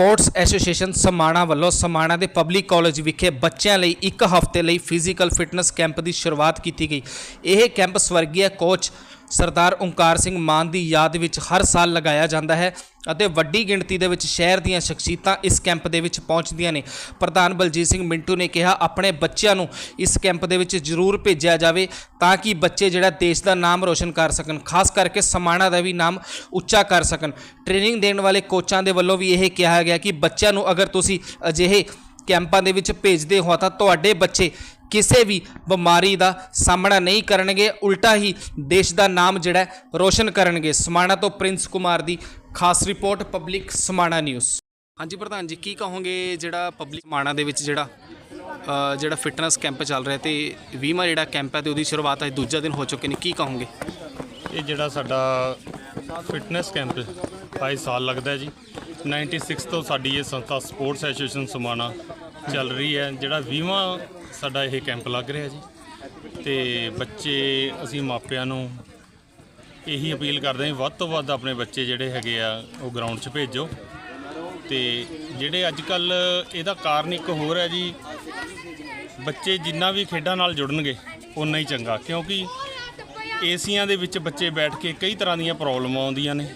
Sports association Samana ਵੱਲੋਂ ਸਮਾਣਾ ਦੇ public college ਵਿਖੇ ਬੱਚਿਆਂ ਲਈ ਇੱਕ ਹਫ਼ਤੇ ਲਈ ਫਿਜ਼ੀਕਲ ਫਿਟਨੈਸ ਕੈਂਪ ਦੀ ਸ਼ੁਰੂਆਤ ਕੀਤੀ ਗਈ। ਇਹ ਕੈਂਪ ਸਵਰਗੀ ਕੋਚ ਸਰਦਾਰ ਓਂਕਾਰ ਸਿੰਘ ਮਾਨ ਦੀ ਯਾਦ ਵਿੱਚ ਹਰ ਸਾਲ ਲਗਾਇਆ ਜਾਂਦਾ ਹੈ। ਅਤੇ ਵੱਡੀ ਗਿਣਤੀ ਦੇ ਵਿੱਚ ਸ਼ਹਿਰ ਦੀਆਂ ਸ਼ਖਸੀਅਤਾਂ ਇਸ ਕੈਂਪ ਦੇ ਵਿੱਚ ਪਹੁੰਚਦੀਆਂ ਨੇ। ਪ੍ਰਧਾਨ ਬਲਜੀਤ ਸਿੰਘ ਮਿੰਟੂ ਨੇ ਕਿਹਾ, ਆਪਣੇ ਬੱਚਿਆਂ ਨੂੰ ਇਸ ਕੈਂਪ ਦੇ ਵਿੱਚ ਜ਼ਰੂਰ ਭੇਜਿਆ ਜਾਵੇ ਤਾਂ ਕਿ ਬੱਚੇ ਜਿਹੜਾ ਦੇਸ਼ ਦਾ ਨਾਮ ਰੋਸ਼ਨ ਕਰ ਸਕਣ, ਖਾਸ ਕਰਕੇ ਸਮਾਣਾ ਦਾ ਵੀ ਨਾਮ ਉੱਚਾ ਕਰ ਸਕਣ। ਟ੍ਰੇਨਿੰਗ ਦੇਣ ਵਾਲੇ ਕੋਚਾਂ ਦੇ ਵੱਲੋਂ ਵੀ ਇਹ ਕਿਹਾ ਗਿਆ ਕਿ ਬੱਚਿਆਂ ਨੂੰ ਅਗਰ ਤੁਸੀਂ ਅਜਿਹੇ ਕੈਂਪਾਂ ਦੇ ਵਿੱਚ ਭੇਜਦੇ ਹੋ ਤਾਂ ਤੁਹਾਡੇ ਬੱਚੇ ਕਿਸੇ ਵੀ ਬਿਮਾਰੀ ਦਾ ਸਾਹਮਣਾ ਨਹੀਂ ਕਰਨਗੇ, ਉਲਟਾ ਹੀ ਦੇਸ਼ ਦਾ ਨਾਮ ਜਿਹੜਾ ਰੋਸ਼ਨ ਕਰਨਗੇ। ਸਮਾਣਾ ਤੋਂ ਪ੍ਰਿੰਸ ਕੁਮਾਰ ਦੀ ਖਾਸ ਰਿਪੋਰਟ, ਪਬਲਿਕ ਸਮਾਣਾ ਨਿਊਜ਼। ਹਾਂਜੀ ਪ੍ਰਧਾਨ ਜੀ, ਕੀ ਕਹੋਗੇ ਜਿਹੜਾ ਪਬਲਿਕ ਸਮਾਣਾ ਦੇ ਵਿੱਚ ਜਿਹੜਾ ਜਿਹੜਾ ਫਿਟਨੈਸ ਕੈਂਪ ਚੱਲ ਰਿਹਾ ਤੇ 20ਵਾਂ ਜਿਹੜਾ ਕੈਂਪ ਹੈ ਤੇ ਉਹਦੀ ਸ਼ੁਰੂਆਤ ਅੱਜ ਦੂਜਾ ਦਿਨ ਹੋ ਚੁੱਕੇ ਨੇ, ਕੀ ਕਹੋਗੇ? ਇਹ ਜਿਹੜਾ ਸਾਡਾ ਫਿਟਨੈਸ ਕੈਂਪ 22 ਸਾਲ ਲੱਗਦਾ ਹੈ ਜੀ। 96 ਤੋਂ ਸਾਡੀ ਇਹ ਸੰਸਥਾ ਸਪੋਰਟਸ ਐਸੋਸੀਏਸ਼ਨ ਸਮਾਣਾ ਚੱਲ ਰਹੀ ਹੈ, ਜਿਹੜਾ 20ਵਾਂ ਸਾਡਾ ਇਹ ਕੈਂਪ ਲੱਗ ਰਿਹਾ ਜੀ। ਤੇ ਬੱਚੇ ਅਸੀਂ ਮਾਪਿਆਂ ਨੂੰ ਇਹੀ ਅਪੀਲ ਕਰਦੇ ਹਾਂ ਵੱਧ ਤੋਂ ਵੱਧ ਆਪਣੇ ਬੱਚੇ ਜਿਹੜੇ ਹੈਗੇ ਆ, ਉਹ ਗਰਾਊਂਡ 'ਚ ਭੇਜੋ। ਤੇ ਜਿਹੜੇ ਅੱਜ ਕੱਲ ਇਹਦਾ ਕਾਰਨ ਇੱਕ ਹੋਰ ਹੈ ਜੀ, ਬੱਚੇ ਜਿੰਨਾ ਵੀ ਖੇਡਾਂ ਨਾਲ ਜੁੜਨਗੇ ਉਨਾ ਹੀ ਚੰਗਾ। ਕਿਉਂਕਿ ਏਸੀਆਂ ਦੇ ਵਿੱਚ ਬੱਚੇ ਬੈਠ ਕੇ ਕਈ ਤਰ੍ਹਾਂ ਦੀਆਂ ਪ੍ਰੋਬਲਮਾਂ ਆਉਂਦੀਆਂ ਨੇ।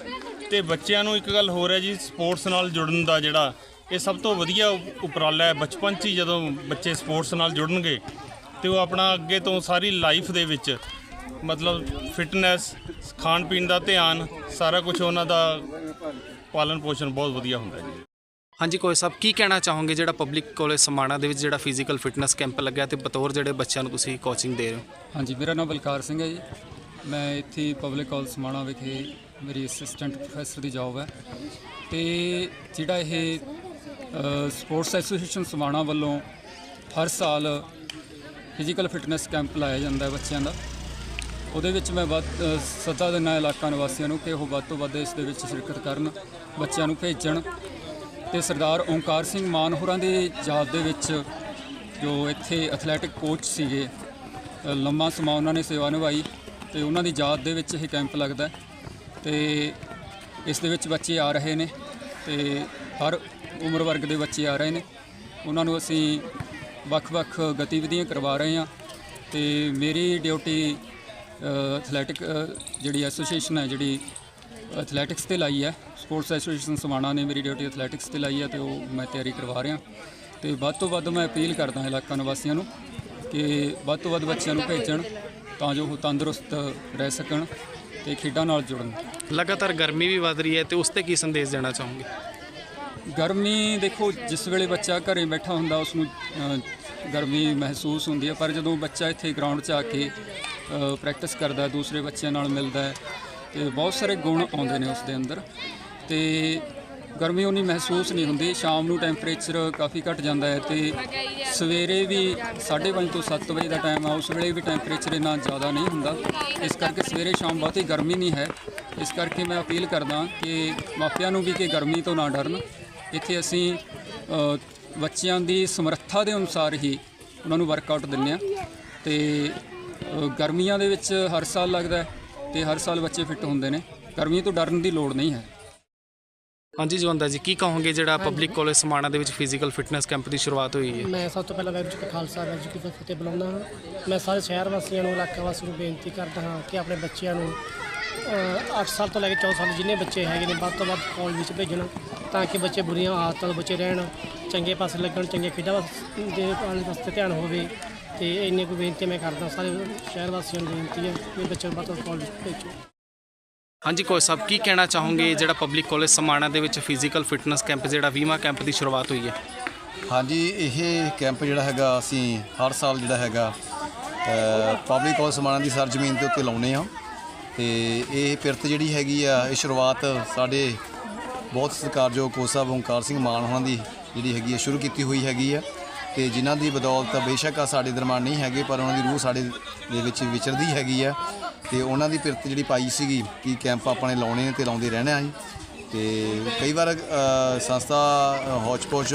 ਤੇ ਬੱਚਿਆਂ ਨੂੰ ਇੱਕ ਗੱਲ ਹੋਰ ਹੈ ਜੀ, ਸਪੋਰਟਸ ਨਾਲ ਜੁੜਨ ਦਾ ਜਿਹੜਾ ਇਹ ਸਭ ਤੋਂ ਵਧੀਆ ਉਪ- ਉਪਰਾਲਾ ਹੈ ਬਚਪਨ 'ਚ ਹੀ ਜਦੋਂ ਬੱਚੇ ਸਪੋਰਟਸ ਨਾਲ ਜੁੜਨਗੇ ਤੇ ਉਹ ਆਪਣਾ ਅੱਗੇ ਤੋਂ ਸਾਰੀ ਲਾਈਫ ਦੇ ਵਿੱਚ ਮਤਲਬ ਫਿਟਨੈਸ ਖਾਣ ਪੀਣ ਦਾ ਧਿਆਨ ਸਾਰਾ ਕੁਝ ਉਹਨਾਂ ਦਾ ਪਾਲਣ ਪੋਸ਼ਣ ਬਹੁਤ ਵਧੀਆ ਹੁੰਦਾ ਹੈ ਜੀ। ਹਾਂਜੀ ਕੋਈ ਸਾਹਿਬ ਕੀ ਕਹਿਣਾ ਚਾਹੋਗੇ ਜਿਹੜਾ ਪਬਲਿਕ ਕਾਲਜ ਸਮਾਣਾ ਦੇ ਵਿੱਚ ਜਿਹੜਾ ਫਿਜ਼ੀਕਲ ਫਿਟਨੈਸ ਕੈਂਪ ਲੱਗਿਆ ਤੇ ਬਤੌਰ ਜਿਹੜੇ ਬੱਚਿਆਂ ਨੂੰ ਤੁਸੀਂ ਕੋਚਿੰਗ ਦੇ ਰਹੇ ਹੋ? ਹਾਂਜੀ ਮੇਰਾ ਨਾਮ ਬਲਕਾਰ ਸਿੰਘ ਹੈ ਜੀ। ਮੈਂ ਇੱਥੇ ਪਬਲਿਕ ਕਾਲਜ ਸਮਾਣਾ ਵਿਖੇ ਮੇਰੀ ਅਸਿਸਟੈਂਟ ਪ੍ਰੋਫੈਸਰ ਦੀ ਜੌਬ ਹੈ। ਤੇ ਜਿਹੜਾ ਇਹ ਸਪੋਰਟਸ ਐਸੋਸੀਏਸ਼ਨ ਸਮਾਣਾ ਵੱਲੋਂ ਹਰ ਸਾਲ ਫਿਜ਼ੀਕਲ ਫਿਟਨੈਸ ਕੈਂਪ ਲਾਇਆ ਜਾਂਦਾ ਹੈ ਬੱਚਿਆਂ ਦਾ। ਉਹਦੇ ਵਿੱਚ ਮੈਂ ਵੱਧ ਸੱਦਾ ਦਿੰਦਾ ਇਲਾਕਾ ਨਿਵਾਸੀਆਂ ਨੂੰ ਕਿ ਉਹ ਵੱਧ ਤੋਂ ਵੱਧ ਇਸ ਦੇ ਵਿੱਚ ਸ਼ਿਰਕਤ ਕਰਨ, ਬੱਚਿਆਂ ਨੂੰ ਭੇਜਣ। ਤੇ ਸਰਦਾਰ ਓਮਕਾਰ ਸਿੰਘ ਮਾਨ ਹੋਰਾਂ ਦੀ ਯਾਦ ਦੇ ਵਿੱਚ ਜੋ ਇੱਥੇ ਐਥਲੈਟਿਕ ਕੋਚ ਸੀਗੇ ਲੰਮਾ ਸਮਾਂ ਉਹਨਾਂ ਨੇ ਸੇਵਾ ਨਿਭਾਈ ਤੇ ਉਹਨਾਂ ਦੀ ਯਾਦ ਦੇ ਵਿੱਚ ਇਹ ਕੈਂਪ ਲੱਗਦਾ ਹੈ। ਤੇ ਇਸ ਦੇ ਵਿੱਚ ਬੱਚੇ ਆ ਰਹੇ ਨੇ ਤੇ ਹਰ ਉਮਰ ਵਰਗ ਦੇ ਬੱਚੇ ਆ ਰਹੇ ਨੇ। ਉਹਨਾਂ ਨੂੰ ਅਸੀਂ ਵੱਖ-ਵੱਖ ਗਤੀਵਿਧੀਆਂ ਕਰਵਾ ਰਹੇ ਹਾਂ ਤੇ ਮੇਰੀ ਡਿਊਟੀ ਐਥਲੈਟਿਕ ਜਿਹੜੀ ਐਸੋਸੀਏਸ਼ਨ ਹੈ, ਜਿਹੜੀ ਐਥਲੈਟਿਕਸ ਤੇ ਲਾਈ ਹੈ ਸਪੋਰਟਸ ਐਸੋਸੀਏਸ਼ਨ ਸਮਾਣਾ ਨੇ ਮੇਰੀ ਡਿਊਟੀ ਐਥਲੈਟਿਕਸ ਤੇ ਲਾਈ ਹੈ ਤੇ ਉਹ ਮੈਂ ਤਿਆਰੀ ਕਰਵਾ ਰਿਹਾ। ਤੇ ਵੱਧ ਤੋਂ ਵੱਧ ਮੈਂ ਅਪੀਲ ਕਰਦਾ ਇਲਾਕਾ ਨਿਵਾਸੀਆਂ ਨੂੰ ਕਿ ਵੱਧ ਤੋਂ ਵੱਧ ਬੱਚਿਆਂ ਨੂੰ ਭੇਜਣ ਤਾਂ ਜੋ ਉਹ ਤੰਦਰੁਸਤ ਰਹਿ ਸਕਣ ਤੇ ਖੇਡਾਂ ਨਾਲ ਜੁੜਨ। ਲਗਾਤਾਰ ਗਰਮੀ ਵੀ ਵਧ ਰਹੀ ਹੈ ਤੇ ਉਸ ਤੇ ਕੀ ਸੰਦੇਸ਼ ਦੇਣਾ ਚਾਹੋਗੇ? ਗਰਮੀ ਦੇਖੋ, ਜਿਸ ਵੇਲੇ ਬੱਚਾ ਘਰੇ ਬੈਠਾ ਹੁੰਦਾ ਉਸ ਨੂੰ ਗਰਮੀ ਮਹਿਸੂਸ ਹੁੰਦੀ ਹੈ। ਪਰ ਜਦੋਂ ਬੱਚਾ ਇੱਥੇ ਗਰਾਊਂਡ 'ਚ ਆ ਕੇ ਪ੍ਰੈਕਟਿਸ ਕਰਦਾ, ਦੂਸਰੇ ਬੱਚਿਆਂ ਨਾਲ ਮਿਲਦਾ ਹੈ, ਤੇ ਬਹੁਤ ਸਾਰੇ ਗੁਣ ਆਉਂਦੇ ਨੇ ਉਸ ਦੇ ਅੰਦਰ। ਤੇ ਗਰਮੀ ਉਨੀ ਮਹਿਸੂਸ ਨਹੀਂ ਹੁੰਦੀ। ਸ਼ਾਮ ਨੂੰ ਟੈਂਪਰੇਚਰ ਕਾਫੀ ਘਟ ਜਾਂਦਾ ਹੈ ਤੇ ਸਵੇਰੇ ਵੀ 5:30 ਤੋਂ 7 ਵਜੇ ਦਾ ਟਾਈਮ ਆ, ਉਸ ਵੇਲੇ ਵੀ ਟੈਂਪਰੇਚਰ ਇੰਨਾ ਜ਼ਿਆਦਾ ਨਹੀਂ ਹੁੰਦਾ। ਇਸ ਕਰਕੇ ਸਵੇਰੇ ਸ਼ਾਮ ਬਹੁਤੀ ਗਰਮੀ ਨਹੀਂ ਹੈ। ਇਸ ਕਰਕੇ ਮੈਂ ਅਪੀਲ ਕਰਦਾ ਕਿ ਮਾਪਿਆਂ ਨੂੰ ਵੀ ਕਿ ਗਰਮੀ ਤੋਂ ਨਾ ਡਰਨ। ਇੱਥੇ ਅਸੀਂ ਬੱਚਿਆਂ ਦੀ ਸਮਰੱਥਾ ਦੇ ਅਨੁਸਾਰ ਹੀ ਉਹਨਾਂ ਨੂੰ ਵਰਕਆਊਟ ਦਿੰਦੇ ਆ ਤੇ ਗਰਮੀਆਂ ਦੇ ਵਿੱਚ ਹਰ ਸਾਲ ਲੱਗਦਾ ਹੈ ਤੇ ਹਰ ਸਾਲ ਬੱਚੇ ਫਿੱਟ ਹੁੰਦੇ ਨੇ। ਗਰਮੀ ਤੋਂ ਡਰਨ ਦੀ ਲੋੜ ਨਹੀਂ ਹੈ। ਹਾਂਜੀ ਜਵੰਦਾ ਜੀ ਕੀ ਕਹੋਗੇ ਜਿਹੜਾ ਪਬਲਿਕ ਕਾਲਜ ਸਮਾਣਾ ਦੇ ਵਿੱਚ ਫਿਜ਼ੀਕਲ ਫਿਟਨੈਸ ਕੈਂਪ ਦੀ ਸ਼ੁਰੂਆਤ ਹੋਈ ਹੈ? ਮੈਂ ਸਭ ਤੋਂ ਪਹਿਲਾਂ ਜੀ ਕਾ ਖਾਲਸਾ ਵਾਹਿਗੁਰੂ ਜੀ ਕੀ ਫਤਿਹ ਬੁਲਾਉਂਦਾ ਹਾਂ। ਮੈਂ ਸਾਰੇ ਸ਼ਹਿਰ ਵਾਸੀਆਂ ਨੂੰ ਇਲਾਕਾ ਵਾਸੀਆਂ ਨੂੰ ਬੇਨਤੀ ਕਰਦਾ ਹਾਂ ਕਿ ਆਪਣੇ ਬੱਚਿਆਂ ਨੂੰ 8 ਸਾਲ ਤੋਂ ਲੈ ਕੇ 14 ਸਾਲ ਜਿੰਨੇ ਬੱਚੇ ਹੈਗੇ ਨੇ ਵੱਧ ਤੋਂ ਵੱਧ ਕਾਲਜ ਵਿੱਚ ਭੇਜਣ। ਤਾਂ ਕਿ ਬੱਚੇ ਬੁਰੀਆਂ ਆਦਤਾਂ ਤੋਂ ਬਚੇ ਰਹਿਣ ਚੰਗੇ ਪਾਸੇ ਲੱਗਣ ਚੰਗੇ ਖੇਡਾਂ ਦੇ ਵਾਲੇ ਵਾਸਤੇ ਧਿਆਨ ਹੋਵੇ। ਤੇ ਇੰਨੀ ਕੁ ਬੇਨਤੀ ਮੈਂ ਕਰਦਾ ਸਾਰੇ ਸ਼ਹਿਰ ਵਾਸੀਆਂ ਨੂੰ ਬੇਨਤੀ ਹੈ ਕਿ ਬੱਚਿਆਂ ਨੂੰ ਵੱਧ ਤੋਂ ਵੱਧ ਕਾਲਜ ਭੇਜੋ। ਹਾਂਜੀ ਕੋਚ ਸਾਹਿਬ ਕੀ ਕਹਿਣਾ ਚਾਹੋਗੇ? ਜਿਹੜਾ ਪਬਲਿਕ ਕਾਲਜ ਸਮਾਣਾ ਦੇ ਵਿੱਚ ਫਿਜ਼ੀਕਲ ਫਿਟਨੈਸ ਕੈਂਪ ਜਿਹੜਾ 20ਵਾਂ ਕੈਂਪ ਦੀ ਸ਼ੁਰੂਆਤ ਹੋਈ ਹੈ? ਹਾਂਜੀ ਇਹ ਕੈਂਪ ਜਿਹੜਾ ਹੈਗਾ ਅਸੀਂ ਹਰ ਸਾਲ ਜਿਹੜਾ ਹੈਗਾ ਪਬਲਿਕ ਕਾਲਜ ਸਮਾਣਾ ਦੀ ਸਰ ਜ਼ਮੀਨ ਦੇ ਉੱਤੇ ਲਾਉਨੇ ਆ ਤੇ ਇਹ ਪਿਰਤ ਜਿਹੜੀ ਹੈਗੀ ਆ ਇਹ ਸ਼ੁਰੂਆਤ ਸਾਡੇ ਬਹੁਤ ਸਤਿਕਾਰਯੋਗ ਕੋਚ ਸਾਹਿਬ ਓਂਕਾਰ ਸਿੰਘ ਮਾਨ ਹੋਣਾ ਦੀ ਜਿਹੜੀ ਹੈਗੀ ਹੈ, ਸ਼ੁਰੂ ਕੀਤੀ ਹੋਈ ਹੈਗੀ ਹੈ। ਤੇ ਜਿਨ੍ਹਾਂ ਦੀ ਬਦੌਲਤ ਬੇਸ਼ੱਕ ਆ ਸਾਡੇ ਦਰਮਿਆਨ ਨਹੀਂ ਹੈਗੇ, ਪਰ ਉਹਨਾਂ ਦੀ ਰੂਹ ਸਾਡੇ ਦੇ ਵਿੱਚ ਵਿਚਰਦੀ ਹੈਗੀ ਆ ਤੇ ਉਹਨਾਂ ਦੀ ਪਿਰਤ ਜਿਹੜੀ ਪਾਈ ਸੀਗੀ ਕਿ ਕੈਂਪ ਆਪਣੇ ਲਾਉਣੇ ਨੇ ਤੇ ਲਾਉਂਦੇ ਰਹਿਣਾ ਜੀ ਤੇ ਕਈ ਵਾਰ ਸੰਸਥਾ ਹੌਚ-ਪੌਚ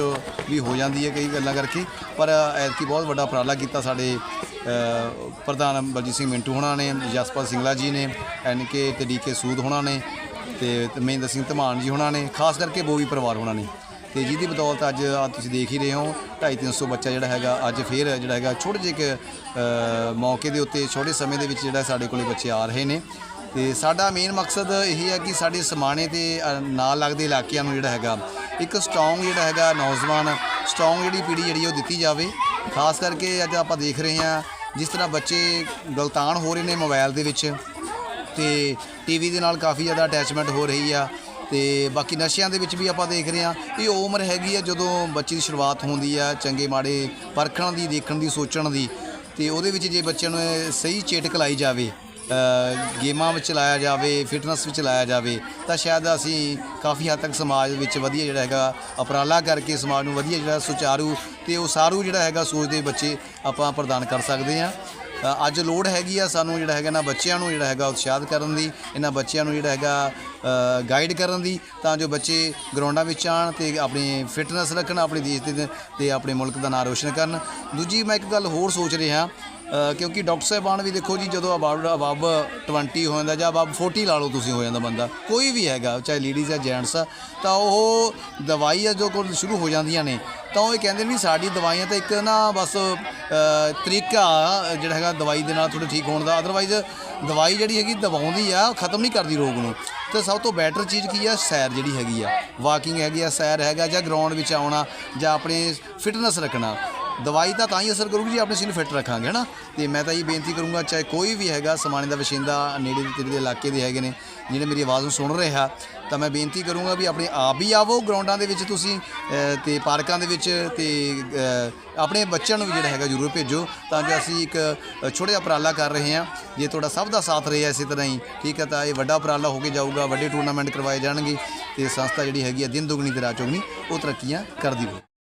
ਵੀ ਹੋ ਜਾਂਦੀ ਹੈ ਕਈ ਗੱਲਾਂ ਕਰਕੇ। ਪਰ ਐਤਕੀ ਬਹੁਤ ਵੱਡਾ ਉਪਰਾਲਾ ਕੀਤਾ ਸਾਡੇ ਪ੍ਰਧਾਨ ਬਲਜੀਤ ਸਿੰਘ ਮਿੰਟੂ ਹੋਣਾ ਨੇ, ਜਸਪਾਲ ਸਿੰਗਲਾ ਜੀ ਨੇ ਐਨਕੇ ਤੇ ਡੀਕੇ ਸੂਦ ਹੋਣਾ ਨੇ ਤੇ ਮਹਿੰਦਰ ਸਿੰਘ ਧਮਾਨ ਜੀ ਹੋਣਾ ਨੇ, ਖਾਸ ਕਰਕੇ ਬੋਵੀ ਪਰਿਵਾਰ ਹੋਣਾ ਨੇ। ਤੇ ਜਿਹਦੀ ਬਦੌਲਤ ਅੱਜ ਆ ਤੁਸੀਂ ਦੇਖ ਹੀ ਰਹੇ ਹੋ 250 ਬੱਚਾ ਜਿਹੜਾ ਹੈਗਾ, ਅੱਜ ਫੇਰ ਜਿਹੜਾ ਹੈਗਾ ਛੋਟੇ ਜਿਹੇ ਮੌਕੇ ਦੇ ਉੱਤੇ, ਛੋਟੇ ਸਮੇਂ ਦੇ ਵਿੱਚ ਜਿਹੜਾ ਸਾਡੇ ਕੋਲੇ ਬੱਚੇ ਆ ਰਹੇ ਨੇ। ਤੇ ਸਾਡਾ ਮੇਨ ਮਕਸਦ ਇਹ ਹੈ ਕਿ ਸਾਡੇ ਸਮਾਣੇ ਤੇ ਨਾਲ ਲੱਗਦੇ ਇਲਾਕਿਆਂ ਨੂੰ ਜਿਹੜਾ ਹੈਗਾ, ਇੱਕ ਸਟਰੋਂਗ ਜਿਹੜਾ ਹੈਗਾ ਨੌਜਵਾਨ ਸਟਰੋਂਗ ਜਿਹੜੀ ਪੀੜ੍ਹੀ ਜਿਹੜੀ ਉਹ ਦਿੱਤੀ ਜਾਵੇ। ਖਾਸ ਕਰਕੇ ਅੱਜ ਆਪਾਂ ਦੇਖ ਰਹੇ ਹਾਂ, ਜਿਸ ਤਰ੍ਹਾਂ ਬੱਚੇ ਗਲਤਾਨ ਹੋ ਰਹੇ ਨੇ ਮੋਬਾਈਲ ਦੇ ਵਿੱਚ ਤੇ ਟੀਵੀ ਦੇ ਨਾਲ ਕਾਫੀ ਜ਼ਿਆਦਾ ਅਟੈਚਮੈਂਟ ਹੋ ਰਹੀ ਆ ਤੇ ਬਾਕੀ ਨਸ਼ਿਆਂ ਦੇ ਵਿੱਚ ਵੀ ਆਪਾਂ ਦੇਖ ਰਹੇ ਆ ਇਹ ਉਹ ਉਮਰ ਹੈਗੀ ਆ ਜਦੋਂ ਬੱਚੇ ਦੀ ਸ਼ੁਰੂਆਤ ਹੁੰਦੀ ਆ ਚੰਗੇ ਮਾੜੇ ਪਰਖਣ ਦੀ, ਦੇਖਣ ਦੀ, ਸੋਚਣ ਦੀ ਤੇ ਉਹਦੇ ਵਿੱਚ ਜੇ ਬੱਚਿਆਂ ਨੂੰ ਸਹੀ ਚੇਟਕ ਲਾਈ ਜਾਵੇ ਗੇਮਾਂ ਵਿੱਚ ਲਾਇਆ ਜਾਵੇ, ਫਿਟਨੈਸ ਵਿੱਚ ਲਾਇਆ ਜਾਵੇ, ਤਾਂ ਸ਼ਾਇਦ ਅਸੀਂ ਕਾਫੀ ਹੱਦ ਤੱਕ ਸਮਾਜ ਵਿੱਚ ਵਧੀਆ ਜਿਹੜਾ ਹੈਗਾ ਉਪਰਾਲਾ ਕਰਕੇ ਸਮਾਜ ਨੂੰ ਵਧੀਆ ਜਿਹੜਾ ਸੁਚਾਰੂ ਤੇ ਸਾਰੂ ਜਿਹੜਾ ਹੈਗਾ ਸੋਚਦੇ ਬੱਚੇ ਆਪਾਂ ਪ੍ਰਦਾਨ ਕਰ ਸਕਦੇ ਹਾਂ। ਅੱਜ ਲੋੜ ਹੈਗੀ ਆ ਸਾਨੂੰ ਜਿਹੜਾ ਹੈਗਾ ਨਾ ਬੱਚਿਆਂ ਨੂੰ ਜਿਹੜਾ ਹੈਗਾ ਉਤਸ਼ਾਹਿਤ ਕਰਨ ਦੀ, ਇਹਨਾਂ ਬੱਚਿਆਂ ਨੂੰ ਜਿਹੜਾ ਹੈਗਾ ਗਾਈਡ ਕਰਨ ਦੀ, ਤਾਂ ਜੋ ਬੱਚੇ ਗਰਾਊਂਡਾਂ ਵਿੱਚ ਆਣ ਤੇ ਆਪਣੀ ਫਿਟਨੈਸ ਰੱਖਣ, ਆਪਣੇ ਦੇਸ਼ ਦੇ ਤੇ ਆਪਣੇ ਮੁਲਕ ਦਾ ਨਾਮ ਰੋਸ਼ਨ ਕਰਨ। ਦੂਜੀ ਮੈਂ ਇੱਕ ਗੱਲ ਹੋਰ ਸੋਚ ਰਿਹਾ ਕਿਉਂਕਿ ਡਾਕਟਰ ਸਾਹਿਬਾਨ ਵੀ ਦੇਖੋ ਜੀ, ਜਦੋਂ ਅਬਾਬ ਅਬਾਬ 20 ਹੋ ਜਾਂਦਾ ਜਾਂ ਅਬਾਬ 40 ਲਾ ਲਓ ਤੁਸੀਂ ਹੋ ਜਾਂਦਾ ਬੰਦਾ, ਕੋਈ ਵੀ ਹੈਗਾ, ਚਾਹੇ ਲੇਡੀਜ਼ ਆ ਜੈਂਟਸ ਆ, ਤਾਂ ਉਹ ਦਵਾਈ ਆ ਜੋ ਕੋਲ ਸ਼ੁਰੂ ਹੋ ਜਾਂਦੀਆਂ ਨੇ, ਤਾਂ ਉਹ ਇਹ ਕਹਿੰਦੇ ਨੇ ਵੀ ਸਾਡੀ ਦਵਾਈਆਂ ਤਾਂ ਇੱਕ ਨਾ ਬਸ ਤਰੀਕਾ ਜਿਹੜਾ ਹੈਗਾ ਦਵਾਈ ਦੇ ਨਾਲ ਥੋੜੇ ਠੀਕ ਹੋਣ ਦਾ ਅਦਰਵਾਈਜ਼ ਦਵਾਈ ਜਿਹੜੀ ਹੈਗੀ ਦਵਾਉਂਦੀ ਆ ਖਤਮ ਨਹੀਂ ਕਰਦੀ ਰੋਗ ਨੂੰ। ਤੇ ਸਭ ਤੋਂ ਬੈਟਰ ਚੀਜ਼ ਕੀ ਆ? ਸੈਰ ਜਿਹੜੀ ਹੈਗੀ ਆ। ਵਾਕਿੰਗ ਹੈਗੀ ਆ, ਸੈਰ ਹੈਗਾ ਜਾਂ ਗਰਾਊਂਡ ਵਿੱਚ ਆਉਣਾ ਜਾਂ ਆਪਣੇ ਫਿਟਨੈਸ ਰੱਖਣਾ। ਦਵਾਈ ਤਾਂ ਤਾਂ ਹੀ ਅਸਰ ਕਰੂਗੀ ਜੇ ਆਪਣੇ ਸਰੀਰ ਫਿੱਟ ਰੱਖਾਂਗੇ ਹਨਾ? ਤੇ ਮੈਂ ਤਾਂ ਇਹ ਬੇਨਤੀ ਕਰੂੰਗਾ ਚਾਹੇ ਕੋਈ ਵੀ ਹੈਗਾ ਸਮਾਣੇ ਦਾ ਵਸਿੰਦਾ ਨੇੜੇ ਦੇ ਤੇੜੇ ਦੇ ਇਲਾਕੇ ਦੇ ਹੈਗੇ ਨੇ ਜਿਹੜੇ ਮੇਰੀ ਆਵਾਜ਼ ਨੂੰ ਸੁਣ ਰਿਹਾ ਤਾਂ ਮੈਂ ਬੇਨਤੀ ਕਰੂੰਗਾ ਵੀ ਆਪਣੇ ਆਪ ਹੀ ਆਵੋ ਗਰਾਊਂਡਾਂ ਦੇ ਵਿੱਚ ਤੁਸੀਂ ਅ, ਤੇ ਪਾਰਕਾਂ ਦੇ ਵਿੱਚ ਤੇ ਆਪਣੇ ਬੱਚਿਆਂ ਨੂੰ ਵੀ ਜਿਹੜਾ ਹੈਗਾ ਜ਼ਰੂਰ ਭੇਜੋ ਤਾਂ ਜੋ ਅਸੀਂ ਇੱਕ ਛੋਟਾ ਜਿਹਾ ਉਪਰਾਲਾ ਕਰ ਰਹੇ ਹਾਂ ਜੇ ਤੁਹਾਡਾ ਸਭ ਦਾ ਸਾਥ ਰਿਹਾ ਇਸੇ ਤਰ੍ਹਾਂ ਹੀ ਠੀਕ ਹੈ ਤਾਂ ਇਹ ਵੱਡਾ ਉਪਰਾਲਾ ਹੋ ਕੇ ਜਾਊਗਾ ਵੱਡੇ ਟੂਰਨਾਮੈਂਟ ਕਰਵਾਏ ਜਾਣਗੇ ਤੇ ਸੰਸਥਾ ਜਿਹੜੀ ਹੈਗੀ ਆ ਦਿਨ ਦੁਗਣੀ ਤੇ ਰਾਤ ਚੌਗਣੀ ਉਹ ਤਰੱਕੀਆਂ ਕਰਦੀ ਰਹੂ।